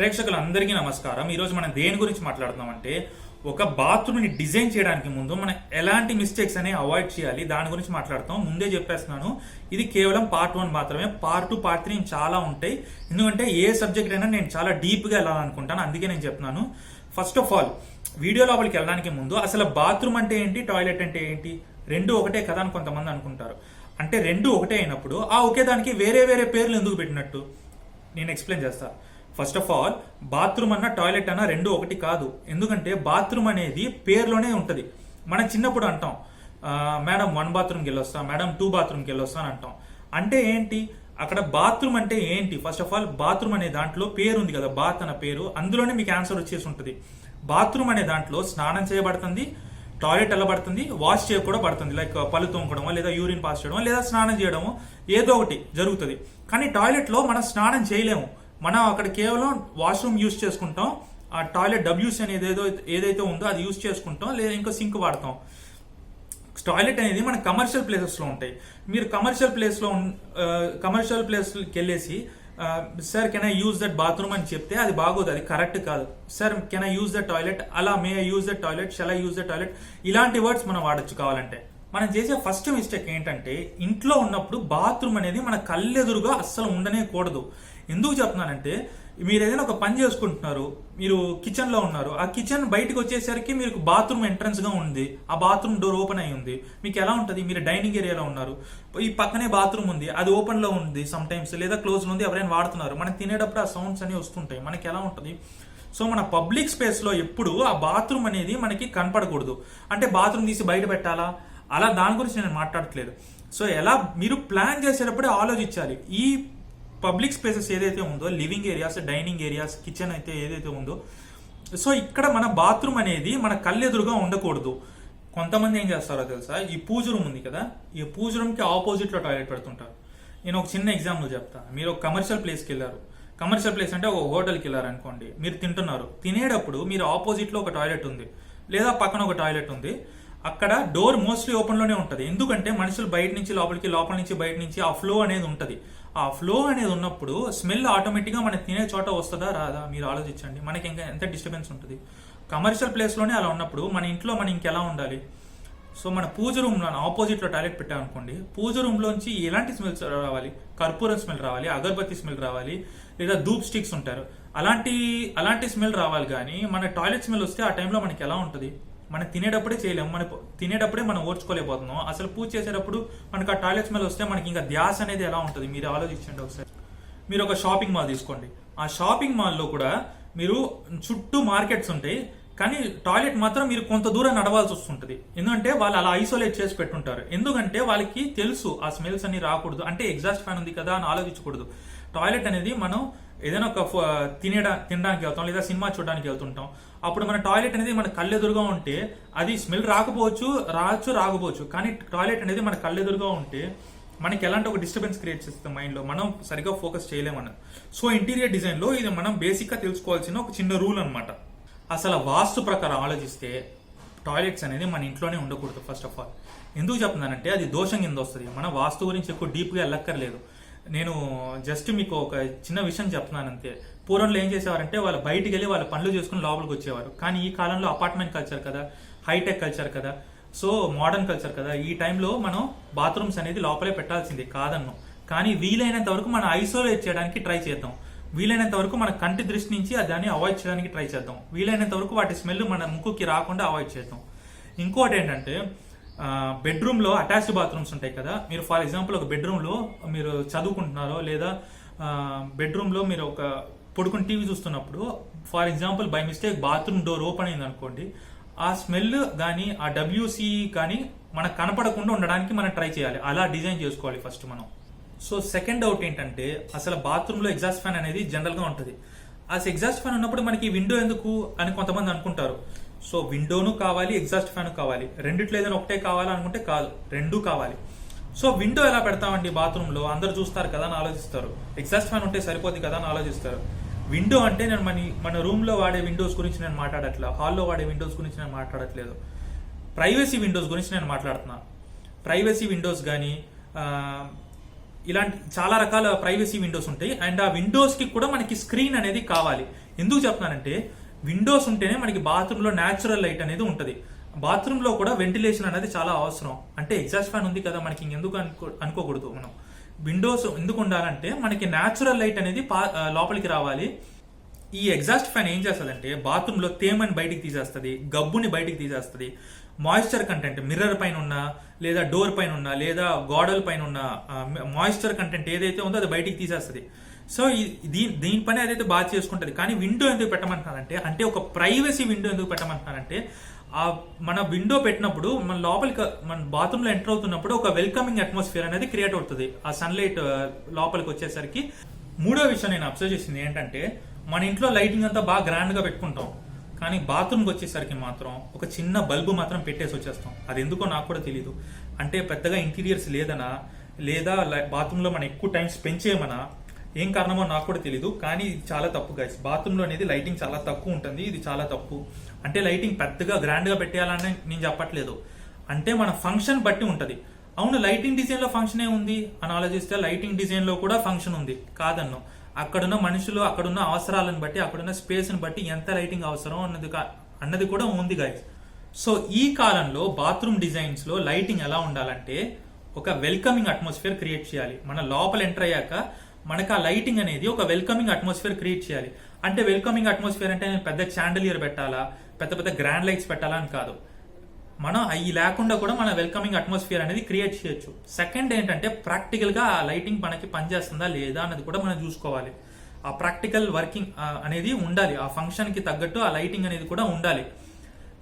ప్రేక్షకులందరికీ నమస్కారం. ఈరోజు మనం దేని గురించి మాట్లాడుతున్నామంటే ఒక బాత్రూమ్ని డిజైన్ చేయడానికి ముందు మనం ఎలాంటి మిస్టేక్స్ అనేవి అవాయిడ్ చేయాలి దాని గురించి మాట్లాడతాం. ముందే చెప్పేస్తున్నాను ఇది కేవలం పార్ట్ వన్ మాత్రమే. పార్ట్ టూ పార్ట్ త్రీ చాలా ఉంటాయి. ఎందుకంటే ఏ సబ్జెక్ట్ అయినా నేను చాలా డీప్గా వెళ్ళాలనుకుంటాను అందుకే నేను చెప్తున్నాను. ఫస్ట్ ఆఫ్ ఆల్ వీడియో లోపలికి వెళ్ళడానికి ముందు అసలు బాత్రూమ్ అంటే ఏంటి టాయిలెట్ అంటే ఏంటి? రెండు ఒకటే కదా అని కొంతమంది అనుకుంటారు. అంటే రెండు ఒకటే అయినప్పుడు ఆ ఒకే దానికి వేరే వేరే పేర్లు ఎందుకు పెట్టినట్టు? నేను ఎక్స్ప్లెయిన్ చేస్తాను ఫస్ట్ ఆఫ్ ఆల్ బాత్రూమ్ అన్న టాయిలెట్ అన్న రెండు ఒకటి కాదు. ఎందుకంటే బాత్రూమ్ అనేది పేరులోనే ఉంటుంది. మనం చిన్నప్పుడు అంటాం మేడం వన్ బాత్రూమ్కి వెళ్ళొస్తాం మేడం టూ బాత్రూమ్కి వెళ్ళొస్తాం అని అంటాం. అంటే ఏంటి? అక్కడ బాత్రూమ్ అంటే ఏంటి? ఫస్ట్ ఆఫ్ ఆల్ బాత్రూమ్ అనే దాంట్లో పేరు ఉంది కదా బాత్ అన్న పేరు. అందులోనే మీకు ఆన్సర్ వచ్చేసి ఉంటుంది. బాత్రూమ్ అనే దాంట్లో స్నానం చేయబడుతుంది టాయిలెట్ వెళ్ళబడుతుంది వాష్ చేయ కూడా పడుతుంది లైక్ పళ్ళు తోముకోవడమో లేదా యూరిన్ పాస్ చేయడమో లేదా స్నానం చేయడమో ఏదో ఒకటి జరుగుతుంది. కానీ టాయిలెట్లో మనం స్నానం చేయలేము. మనం అక్కడ కేవలం వాష్రూమ్ యూస్ చేసుకుంటాం ఆ టాయిలెట్ డబ్ల్యూసీ అనేది ఏదో ఏదైతే ఉందో అది యూస్ చేసుకుంటాం లేదా ఇంకో సింక్ వాడతాం. టాయిలెట్ అనేది మన కమర్షియల్ ప్లేసెస్లో ఉంటాయి. మీరు కమర్షియల్ ప్లేస్లో కమర్షియల్ ప్లేస్కి వెళ్ళేసి sir can I use that bathroom అని చెప్తే అది బాగోదు అది కరెక్ట్ కాదు. Sir can I use the toilet అలా may I use the toilet shall I use the toilet ఇలాంటి వర్డ్స్ మనం వాడచ్చు కావాలంటే. మనం చేసే ఫస్ట్ మిస్టేక్ ఏంటంటే ఇంట్లో ఉన్నప్పుడు బాత్రూమ్ అనేది మన కళ్ళెదురుగా అస్సలు ఉండనే కూడదు. ఎందుకు చెప్తున్నానంటే మీరు ఏదైనా ఒక పని చేసుకుంటున్నారు మీరు కిచెన్లో ఉన్నారు ఆ కిచెన్ బయటకు వచ్చేసరికి మీకు బాత్రూమ్ ఎంట్రన్స్గా ఉంది. ఆ బాత్రూమ్ డోర్ ఓపెన్ అయి ఉంది. మీకు ఎలా ఉంటుంది? మీరు డైనింగ్ ఏరియాలో ఉన్నారు. ఈ పక్కనే బాత్రూమ్ ఉంది. అది ఓపెన్లో ఉంది సమ్ టైమ్స్ లేదా క్లోజ్ ఉంది ఎవరైనా వాడుతున్నారు. మనం తినేటప్పుడు ఆ సౌండ్స్ అనేవి వస్తుంటాయి. మనకి ఎలా ఉంటుంది? సో మన పబ్లిక్ స్పేస్లో ఎప్పుడు ఆ బాత్రూమ్ అనేది మనకి కనపడకూడదు. అంటే బాత్రూమ్ తీసి బయట పెట్టాలా? అలా దాని గురించి నేను మాట్లాడట్లేదు. సో ఎలా మీరు ప్లాన్ చేసేటప్పుడే ఆలోచించాలి. ఈ పబ్లిక్ స్పేసెస్ ఏదైతే ఉందో living areas dining areas kitchen అయితే ఏదైతే ఉందో సో ఇక్కడ మన బాత్రూమ్ అనేది మన కళ్ళెదురుగా ఉండకూడదు. కొంతమంది ఏం చేస్తారో తెలుసా? ఈ పూజ రూమ్ ఉంది కదా ఈ పూజ రూమ్కి ఆపోజిట్లో టాయిలెట్ పెడుతుంటారు. నేను ఒక చిన్న ఎగ్జాంపుల్ చెప్తా. మీరు ఒక కమర్షియల్ ప్లేస్కి వెళ్ళారు. కమర్షియల్ ప్లేస్ అంటే ఒక హోటల్కి వెళ్ళారు అనుకోండి. మీరు తింటున్నారు. తినేటప్పుడు మీరు ఆపోజిట్లో ఒక టాయిలెట్ ఉంది లేదా పక్కన ఒక టాయిలెట్ ఉంది. అక్కడ డోర్ మోస్ట్లీ ఓపెన్లోనే ఉంటుంది. ఎందుకంటే మనుషులు బయట నుంచి లోపలికి లోపల నుంచి బయట నుంచి ఆ ఫ్లో అనేది ఉంటుంది. ఆ ఫ్లో అనేది ఉన్నప్పుడు స్మెల్ ఆటోమేటిక్గా మనం తినే చోట వస్తుందా రాదా? మీరు ఆలోచించండి. మనకి ఇంకా ఎంత డిస్టర్బెన్స్ ఉంటుంది. కమర్షియల్ ప్లేస్లోనే అలా ఉన్నప్పుడు మన ఇంట్లో మనం ఇంకెలా ఉండాలి? సో మన పూజ రూమ్లో ఆపోజిట్లో టాయిలెట్ పెట్టామనుకోండి పూజ రూమ్లోంచి ఎలాంటి స్మెల్స్ రావాలి? కర్పూరం స్మెల్ రావాలి అగరబత్తి స్మెల్ రావాలి లేదా ధూప్ స్టిక్స్ ఉంటారు. అలాంటి అలాంటి స్మెల్ రావాలి కానీ మన టాయిలెట్ స్మెల్ వస్తే ఆ టైంలో మనకి ఎలా ఉంటుంది? మనం తినేటప్పుడే చేయలేము మన తినేటప్పుడే మనం ఓర్చుకోలేకపోతున్నాం. అసలు పూజ చేసేటప్పుడు మనకు ఆ టాయిలెట్ స్మెల్ వస్తే మనకి ఇంకా ధ్యాస అనేది ఎలా ఉంటుంది? మీరు ఆలోచించండి ఒకసారి. మీరు ఒక షాపింగ్ మాల్ తీసుకోండి. ఆ షాపింగ్ మాల్లో కూడా మీరు చుట్టూ మార్కెట్స్ ఉంటాయి కానీ టాయిలెట్ మాత్రం మీరు కొంత దూరం నడవాల్సి వస్తుంటుంది. ఎందుకంటే వాళ్ళు అలా ఐసోలేట్ చేసి పెట్టుంటారు. ఎందుకంటే వాళ్ళకి తెలుసు ఆ స్మెల్స్ అన్ని రాకూడదు. అంటే ఎగ్జాస్ట్ ఫ్యాన్ ఉంది కదా అని ఆలోచించకూడదు. టాయిలెట్ అనేది మనం ఏదైనా ఒక ఫ- తినడానికి వెళ్తాం లేదా సినిమా చూడడానికి వెళ్తుంటాం. అప్పుడు మన టాయిలెట్ అనేది మన కళ్ళెదురుగా ఉంటే అది స్మెల్ రాకపోవచ్చు రావచ్చు రాకపోవచ్చు. కానీ టాయిలెట్ అనేది మన కళ్ళెదురుగా ఉంటే మనకి ఎలాంటి ఒక డిస్టర్బెన్స్ క్రియేట్ చేస్తుంది మైండ్లో మనం సరిగా ఫోకస్ చేయలేమన్నది సో ఇంటీరియర్ డిజైన్లో ఇది మనం బేసిక్గా తెలుసుకోవాల్సిన ఒక చిన్న రూల్ అనమాట అసలు వాస్తు ప్రకారం ఆలోచిస్తే టాయిలెట్స్ అనేది మన ఇంట్లోనే ఉండకూడదు ఫస్ట్ ఆఫ్ ఆల్ ఎందుకు చెప్తున్నానంటే అది దోషం కింద వస్తుంది. మన వాస్తు గురించి ఎక్కువ డీప్గా వెళ్ళక్కర్లేదు నేను జస్ట్ మీకు ఒక చిన్న విషయం చెప్తున్నాను అంతే పూర్వంలో ఏం చేసేవారంటే వాళ్ళు బయటికి వెళ్ళి వాళ్ళ పనులు చేసుకుని లోపలికి వచ్చేవారు. కానీ ఈ కాలంలో అపార్ట్మెంట్ కల్చర్ కదా హైటెక్ కల్చర్ కదా సో మోడర్న్ కల్చర్ కదా ఈ టైంలో మనం బాత్రూమ్స్ అనేది లోపలే పెట్టాల్సిందే కాదన్ను. కానీ వీలైనంత వరకు మనం ఐసోలేట్ చేయడానికి ట్రై చేద్దాం. వీలైనంత వరకు మన కంటి దృష్టి నుంచి దాన్ని అవాయిడ్ చేయడానికి ట్రై చేద్దాం. వీలైనంత వరకు వాటి స్మెల్ మన ముక్కుకి రాకుండా అవాయిడ్ చేద్దాం. ఇంకోటి ఏంటంటే బెడ్రూమ్లో అటాచ్డ్ బాత్రూమ్స్ ఉంటాయి కదా. మీరు ఫర్ ఎగ్జాంపుల్ ఒక బెడ్రూమ్లో మీరు చదువుకుంటున్నారో లేదా బెడ్రూమ్లో మీరు ఒక పడుకుని టీవీ చూస్తున్నప్పుడు for example by mistake bathroom door open అయింది అనుకోండి ఆ స్మెల్ కానీ ఆ డబ్ల్యూసి కానీ మనకు కనపడకుండా ఉండడానికి మనం ట్రై చేయాలి. అలా డిజైన్ చేసుకోవాలి ఫస్ట్ మనం. సో సెకండ్ డౌట్ ఏంటంటే అసలు బాత్రూంలో ఎగ్జాస్ట్ ఫ్యాన్ అనేది జనరల్గా ఉంటుంది. ఆ ఎగ్జాస్ట్ ఫ్యాన్ ఉన్నప్పుడు మనకి విండో ఎందుకు అని కొంతమంది అనుకుంటారు. సో విండోను కావాలి ఎగ్జాస్ట్ ఫ్యాన్ కావాలి. రెండిట్లో ఏదైనా ఒకటే కావాలి అనుకుంటే కాదు రెండు కావాలి. సో విండో ఎలా పెడతామండి బాత్రూంలో? అందరు చూస్తారు కదా అని ఆలోచిస్తారు. ఎగ్జాస్ట్ ఫ్యాన్ ఉంటే సరిపోద్ది కదా అని ఆలోచిస్తారు. విండో అంటే నేను మన మన రూమ్లో వాడే విండోస్ గురించి నేను మాట్లాడట్లేదు హాల్లో వాడే విండోస్ గురించి నేను మాట్లాడట్లేదు. ప్రైవసీ విండోస్ గురించి నేను మాట్లాడుతున్నా. ప్రైవసీ విండోస్ కానీ ఇలాంటి చాలా రకాల ప్రైవసీ విండోస్ ఉంటాయి. అండ్ ఆ విండోస్కి కూడా మనకి స్క్రీన్ అనేది కావాలి. ఎందుకు చెప్తున్నానంటే విండోస్ ఉంటేనే మనకి బాత్రూంలో న్యాచురల్ లైట్ అనేది ఉంటుంది. బాత్రూంలో కూడా వెంటిలేషన్ అనేది చాలా అవసరం. అంటే ఎగ్జాస్ట్ ఫ్యాన్ ఉంది కదా మనకి ఇంకెందుకు అనుకో అనుకోకూడదు మనం. విండోస్ ఎందుకు ఉండాలంటే మనకి న్యాచురల్ లైట్ అనేది లోపలికి రావాలి. ఈ ఎగ్జాస్ట్ ఫ్యాన్ ఏం చేస్తుందంటే బాత్రూంలో తేమని బయటికి తీసేస్తుంది గబ్బుని బయటికి తీసేస్తుంది. మాయిశ్చర్ కంటెంట్ మిర్రర్ పైన ఉన్న లేదా డోర్ పైన ఉన్న లేదా గోడల పైన ఉన్న మాయిశ్చర్ కంటెంట్ ఏదైతే ఉందో అది బయటికి తీసేస్తుంది. సో ఈ- దీని దీని అదైతే బాగా చేసుకుంటుంది కానీ విండో ఎందుకు పెట్టమంటున్నారంటే అంటే ఒక ప్రైవసీ విండో ఎందుకు పెట్టమంటున్నారంటే ఆ మన విండో పెట్టినప్పుడు మన లోపలికి మన బాత్రూంలో ఎంటర్ అవుతున్నప్పుడు ఒక వెల్కమింగ్ అట్మాస్ఫియర్ అనేది క్రియేట్ అవుతుంది. ఆ సన్లైట్ లోపలికి వచ్చేసరికి. మూడో విషయం నేను అబ్జర్వ్ చేసింది ఏంటంటే మన ఇంట్లో లైటింగ్ అంతా బాగా గ్రాండ్గా పెట్టుకుంటాం. కానీ బాత్రూమ్కి వచ్చేసరికి మాత్రం ఒక చిన్న బల్బు మాత్రం పెట్టేసి వచ్చేస్తాం. అది ఎందుకో నాకు కూడా తెలియదు అంటే పెద్దగా ఇంటీరియర్స్ లేదనా లేదా బాత్రూంలో మనం ఎక్కువ టైం స్పెండ్ చేయమనా ఏం కారణమో నాకు కూడా తెలియదు కానీ ఇది చాలా తప్పు గైస్ బాత్రూంలో అనేది లైటింగ్ చాలా తక్కువ ఉంటుంది ఇది చాలా తప్పు. అంటే లైటింగ్ పెద్దగా గ్రాండ్గా పెట్టేయాలని నేను చెప్పట్లేదు. అంటే మన ఫంక్షన్ బట్టి ఉంటుంది. అవును లైటింగ్ డిజైన్లో ఫంక్షనే ఫంక్షన్ ఏ ఉంది. అని ఆలోచిస్తే లైటింగ్ డిజైన్లో కూడా ఫంక్షన్ ఉంది. కాదన్ను. అక్కడున్న మనుషులు అక్కడున్న అవసరాలను బట్టి అక్కడున్న స్పేస్ని బట్టి ఎంత లైటింగ్ అవసరం అన్నది కా- అన్నది కూడా ఉంది గైస్ సో ఈ కాలంలో బాత్రూమ్ డిజైన్స్లో లైటింగ్ ఎలా ఉండాలంటే ఒక వెల్కమింగ్ అట్మాస్ఫియర్ క్రియేట్ చేయాలి. మన లోపల ఎంటర్ అయ్యాక మనకు ఆ లైటింగ్ అనేది ఒక వెల్కమింగ్ అట్మాస్ఫియర్ క్రియేట్ చేయాలి. అంటే వెల్కమింగ్ అట్మాస్ఫియర్ అంటే నేను పెద్ద చాండలియర్ పెట్టాలా పెద్ద పెద్ద గ్రాండ్ లైట్స్ పెట్టాలా అని కాదు. మనం అవి లేకుండా కూడా మన వెల్కమింగ్ అట్మాస్ఫియర్ అనేది క్రియేట్ చేయొచ్చు. సెకండ్ ఏంటంటే ప్రాక్టికల్గా ఆ లైటింగ్ మనకి పనిచేస్తుందా లేదా అన్నది కూడా మనం చూసుకోవాలి. ఆ ప్రాక్టికల్ వర్కింగ్ అనేది ఉండాలి. ఆ ఫంక్షన్కి తగ్గట్టు ఆ లైటింగ్ అనేది కూడా ఉండాలి.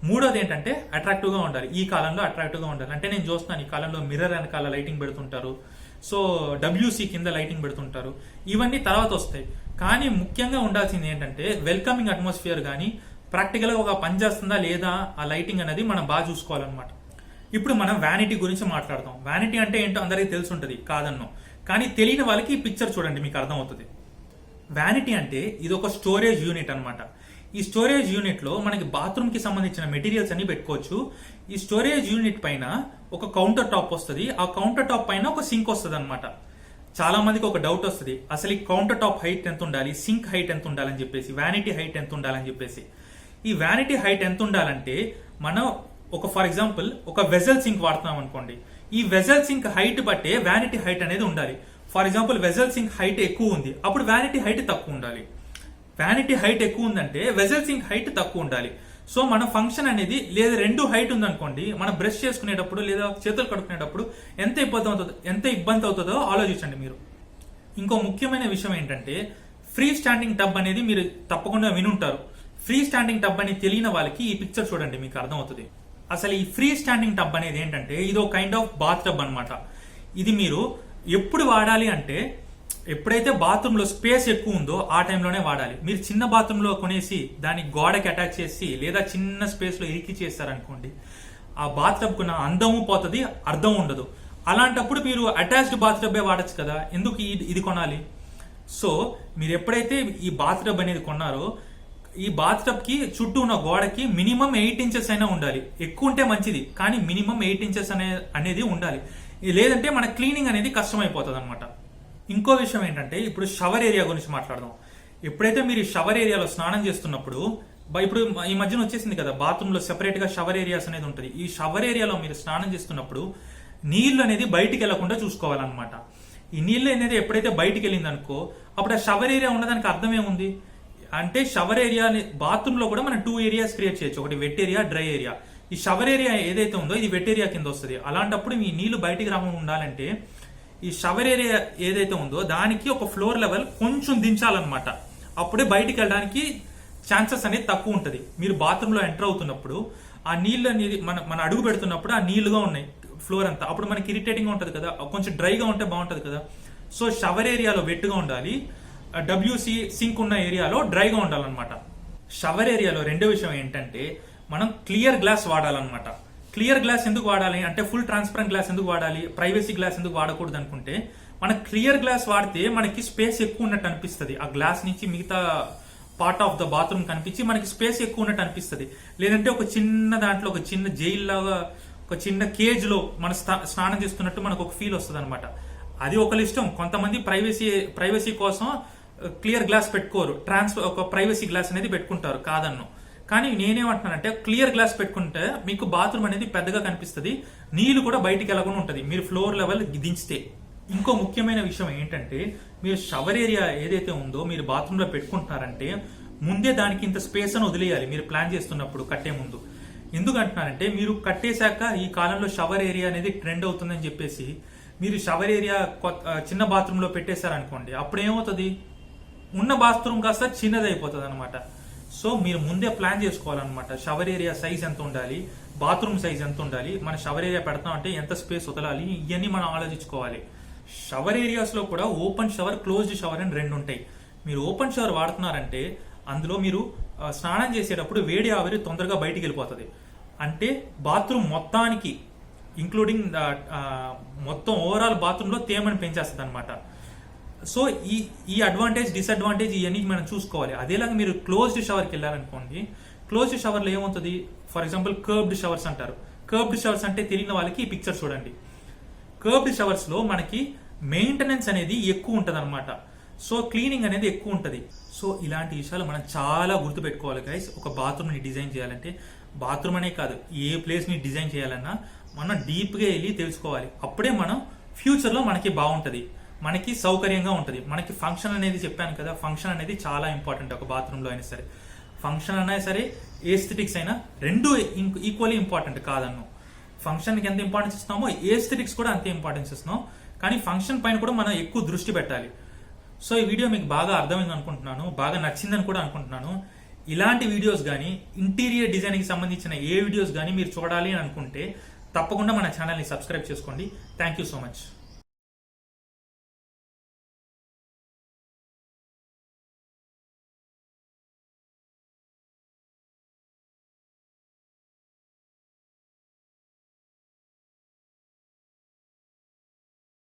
మూడోది ఏంటంటే అట్రాక్టివ్గా ఉండాలి. ఈ కాలంలో అట్రాక్టివ్గా ఉండాలి. అంటే నేను చూస్తున్నాను ఈ కాలంలో మిర్రర్ వెనకాల లైటింగ్ పెడుతుంటారు. సో డబ్ల్యూసి కింద లైటింగ్ పెడుతుంటారు. ఇవన్నీ తర్వాత వస్తాయి. కానీ ముఖ్యంగా ఉండాల్సింది ఏంటంటే వెల్కమింగ్ అట్మాస్ఫియర్ కానీ ప్రాక్టికల్గా ఒక పని చేస్తుందా లేదా ఆ లైటింగ్ అనేది మనం బాగా చూసుకోవాలన్నమాట. ఇప్పుడు మనం వ్యానిటీ గురించి మాట్లాడదాం. వ్యానిటీ అంటే ఏంటో అందరికీ తెలిసి ఉంటుంది కాదన్నో. కానీ తెలియని వాళ్ళకి ఈ పిక్చర్ చూడండి మీకు అర్థమవుతుంది. వ్యానిటీ అంటే ఇది ఒక స్టోరేజ్ యూనిట్ అనమాట ఈ స్టోరేజ్ యూనిట్లో మనకి బాత్రూమ్కి సంబంధించిన మెటీరియల్స్ అన్ని పెట్టుకోవచ్చు. ఈ స్టోరేజ్ యూనిట్ పైన ఒక కౌంటర్ టాప్ వస్తుంది. ఆ కౌంటర్ టాప్ పైన ఒక సింక్ వస్తుంది అనమాట చాలా మందికి ఒక డౌట్ వస్తుంది. అసలు ఈ కౌంటర్ టాప్ హైట్ ఎంత ఉండాలి? సింక్ హైట్ ఎంత ఉండాలని చెప్పేసి వ్యానిటీ హైట్ ఎంత ఉండాలని చెప్పేసి. ఈ వ్యానిటీ హైట్ ఎంత ఉండాలంటే మనం ఒక ఫర్ ఎగ్జాంపుల్ ఒక వెజల్ సింక్ వాడుతున్నాం అనుకోండి. ఈ వెజల్ సింక్ హైట్ బట్టే వ్యానిటీ హైట్ అనేది ఉండాలి. For example vessel sink height ఎక్కువ ఉంది. అప్పుడు వ్యానిటీ హైట్ తక్కువ ఉండాలి. వ్యానిటీ హైట్ ఎక్కువ ఉందంటే వెజల్ సింక్ హైట్ తక్కువ ఉండాలి. సో మన ఫంక్షన్ అనేది లేదా రెండు హైట్ ఉందనుకోండి మనం బ్రష్ చేసుకునేటప్పుడు లేదా చేతులు కడుక్కునేటప్పుడు ఎంత ఇబ్బంది అవుతుందో ఎంత ఇబ్బంది అవుతుందో ఆలోచించండి మీరు. ఇంకో ముఖ్యమైన విషయం ఏంటంటే ఫ్రీ స్టాండింగ్ టబ్ అనేది మీరు తప్పకుండా వినుంటారు. ఫ్రీ స్టాండింగ్ టబ్ అని తెలియని వాళ్ళకి ఈ పిక్చర్ చూడండి మీకు అర్థమవుతుంది. అసలు ఈ ఫ్రీ స్టాండింగ్ టబ్ అనేది ఏంటంటే ఇది ఒక కైండ్ ఆఫ్ బాత్ టబ్ అనమాట ఇది మీరు ఎప్పుడు వాడాలి అంటే ఎప్పుడైతే బాత్రూంలో స్పేస్ ఎక్కువ ఉందో ఆ టైంలోనే వాడాలి. మీరు చిన్న బాత్రూంలో కొనేసి దాన్ని గోడకి అటాచ్ చేసి లేదా చిన్న స్పేస్లో ఇరికి చేస్తారనుకోండి ఆ బాత్ నా అందము పోతుంది అర్థం ఉండదు. అలాంటప్పుడు మీరు అటాచ్డ్ బాత్ వాడచ్చు కదా. ఎందుకు ఇది ఇది కొనాలి? సో మీరు ఎప్పుడైతే ఈ బాత్టబ్ అనేది కొన్నారో ఈ బాత్ చుట్టూ ఉన్న గోడకి మినిమం ఎయిట్ ఇంచెస్ అయినా ఉండాలి. ఎక్కువ ఉంటే మంచిది కానీ మినిమం ఎయిట్ ఇంచెస్ అనే అనేది ఉండాలి. లేదంటే మన క్లీనింగ్ అనేది కష్టమైపోతుంది అనమాట ఇంకో విషయం ఏంటంటే ఇప్పుడు షవర్ ఏరియా గురించి మాట్లాడదాం. ఎప్పుడైతే మీరు ఈ షవర్ ఏరియాలో స్నానం చేస్తున్నప్పుడు ఇప్పుడు ఈ మధ్యన వచ్చేసింది కదా బాత్రూంలో సెపరేట్గా సెపరేట్గా షవర్ ఏరియాస్ అనేది ఉంటుంది. ఈ షవర్ ఏరియాలో మీరు స్నానం చేస్తున్నప్పుడు నీళ్ళు అనేది బయటికి వెళ్ళకుండా చూసుకోవాలన్నమాట. ఈ నీళ్ళు అనేది ఎప్పుడైతే బయటికి వెళ్ళింది అనుకో అప్పుడు ఆ షవర్ ఏరియా ఉన్నదానికి అర్థం ఏముంది? అంటే షవర్ ఏరియా బాత్రూంలో కూడా మనం టూ ఏరియాస్ క్రియేట్ చేయొచ్చు. ఒకటి వెట్ ఏరియా డ్రై ఏరియా ఈ షవర్ ఏరియా ఏదైతే ఉందో ఇది వెట్ ఏరియా కింద వస్తుంది. అలాంటప్పుడు మీ నీళ్ళు బయటికి రాకుండా ఉండాలంటే ఈ షవర్ ఏరియా ఏదైతే ఉందో దానికి ఒక ఫ్లోర్ లెవెల్ కొంచెం దించాలన్నమాట. అప్పుడే బయటికి వెళ్ళడానికి ఛాన్సెస్ అనేది తక్కువ ఉంటుంది. మీరు బాత్రూంలో ఎంటర్ అవుతున్నప్పుడు ఆ నీళ్ళు అనేది మన మన అడుగు పెడుతున్నప్పుడు ఆ నీళ్ళుగా ఉన్నాయి ఫ్లోర్ అంతా. అప్పుడు మనకి ఇరిటేటింగ్ ఉంటుంది కదా. కొంచెం డ్రైగా ఉంటే బాగుంటుంది కదా. సో షవర్ ఏరియాలో వెట్టుగా ఉండాలి. డబ్ల్యూసి సింక్ ఉన్న ఏరియాలో డ్రైగా ఉండాలన్నమాట. షవర్ ఏరియాలో రెండో విషయం ఏంటంటే మనం క్లియర్ గ్లాస్ వాడాలన్నమాట. క్లియర్ గ్లాస్ ఎందుకు వాడాలి? అంటే ఫుల్ ట్రాన్స్పరెంట్ గ్లాస్ ఎందుకు వాడాలి? ప్రైవసీ గ్లాస్ ఎందుకు వాడకూడదు అనుకుంటే మన క్లియర్ గ్లాస్ వాడితే మనకి స్పేస్ ఎక్కువ ఉన్నట్టు అనిపిస్తుంది. ఆ గ్లాస్ నుంచి మిగతా పార్ట్ ఆఫ్ ద బాత్రూమ్ కనిపించి మనకి స్పేస్ ఎక్కువ ఉన్నట్టు అనిపిస్తుంది. లేదంటే ఒక చిన్న దాంట్లో ఒక చిన్న జైల్ లాగా ఒక చిన్న కేజ్లో మన స్నా- స్నానం చేస్తున్నట్టు మనకు ఒక ఫీల్ వస్తుంది అనమాట అది ఒకరి ఇష్టం కొంతమంది ప్రైవసీ ప్రైవసీ కోసం క్లియర్ గ్లాస్ పెట్టుకోరు. ట్రాన్స్ఫర్ ఒక ప్రైవసీ గ్లాస్ అనేది పెట్టుకుంటారు. కాదన్ను. కానీ నేనేమంటున్నానంటే క్లియర్ గ్లాస్ పెట్టుకుంటే మీకు బాత్రూమ్ అనేది పెద్దగా కనిపిస్తుంది. నీళ్ళు కూడా బయటికి వెళ్ళకుండా ఉంటుంది. మీరు ఫ్లోర్ లెవెల్ దించితే. ఇంకో ముఖ్యమైన విషయం ఏంటంటే మీరు షవర్ ఏరియా ఏదైతే ఉందో మీరు బాత్రూంలో పెట్టుకుంటున్నారంటే ముందే దానికి ఇంత స్పేస్ అని వదిలేయాలి. మీరు ప్లాన్ చేస్తున్నప్పుడు కట్టే ముందు. ఎందుకంటున్నారంటే మీరు కట్టేశాక ఈ కాలంలో షవర్ ఏరియా అనేది ట్రెండ్ అవుతుందని చెప్పేసి మీరు షవర్ ఏరియా కొత్త చిన్న బాత్రూంలో పెట్టేశారనుకోండి అప్పుడు ఏమవుతుంది ఉన్న బాత్రూమ్ కాస్త చిన్నది అయిపోతుంది అనమాట సో మీరు ముందే ప్లాన్ చేసుకోవాలన్నమాట. షవర్ ఏరియా సైజ్ ఎంత ఉండాలి? బాత్రూమ్ సైజ్ ఎంత ఉండాలి? మన షవర్ ఏరియా పెడతాం అంటే ఎంత స్పేస్ వదలాలి? ఇవన్నీ మనం ఆలోచించుకోవాలి. షవర్ ఏరియాస్లో కూడా ఓపెన్ షవర్ క్లోజ్డ్ షవర్ అని రెండు ఉంటాయి. మీరు ఓపెన్ షవర్ వాడుతున్నారంటే అందులో మీరు స్నానం చేసేటప్పుడు వేడి ఆవిరి తొందరగా బయటికి వెళ్ళిపోతుంది. అంటే బాత్రూమ్ మొత్తానికి ఇంక్లూడింగ్ మొత్తం ఓవరాల్ బాత్రూంలో తేమని పెంచేస్తుంది అనమాట సో ఈ ఈ అడ్వాంటేజ్ డిసడ్వాంటేజ్ ఇవన్నీ మనం చూసుకోవాలి. అదేలాగా మీరు క్లోజ్డ్ షవర్కి వెళ్ళారనుకోండి క్లోజ్డ్ షవర్లో ఏమవుతుంది? ఫర్ ఎగ్జాంపుల్ కర్బ్డ్ షవర్స్ అంటారు. కర్బ్డ్ షవర్స్ అంటే తెలియని వాళ్ళకి ఈ పిక్చర్ చూడండి. కర్బ్డ్ షవర్స్లో మనకి మెయింటెనెన్స్ అనేది ఎక్కువ ఉంటుంది అనమాట సో క్లీనింగ్ అనేది ఎక్కువ ఉంటుంది. సో ఇలాంటి విషయాలు మనం చాలా గుర్తుపెట్టుకోవాలి గైస్ ఒక బాత్రూమ్ని డిజైన్ చేయాలంటే బాత్రూమ్ అనే కాదు ఏ ప్లేస్ని డిజైన్ చేయాలన్నా మనం డీప్గా వెళ్ళి తెలుసుకోవాలి. అప్పుడే మనం ఫ్యూచర్లో మనకి బాగుంటుంది. మనకి సౌకర్యంగా ఉంటుంది. మనకి ఫంక్షన్ అనేది చెప్పాను కదా ఫంక్షన్ అనేది చాలా ఇంపార్టెంట్ ఒక బాత్రూంలో అయినా సరే. ఫంక్షన్ అయినా సరే ఏస్థెటిక్స్ అయినా రెండు ఈక్వల్లీ ఇంపార్టెంట్ కాదన్ను. ఫంక్షన్కి ఎంత ఇంపార్టెన్స్ ఇస్తున్నామో ఏస్థెటిక్స్ కూడా అంతే ఇంపార్టెన్స్ ఇస్తున్నాం. కానీ ఫంక్షన్ పైన కూడా మనం ఎక్కువ దృష్టి పెట్టాలి. సో ఈ వీడియో మీకు బాగా అర్థమైంది అనుకుంటున్నాను బాగా నచ్చిందని కూడా అనుకుంటున్నాను. ఇలాంటి వీడియోస్ కానీ ఇంటీరియర్ డిజైన్కి సంబంధించిన ఏ వీడియోస్ కానీ మీరు చూడాలి అని అనుకుంటే తప్పకుండా మన ఛానల్ని సబ్స్క్రైబ్ చేసుకోండి. Thank you so much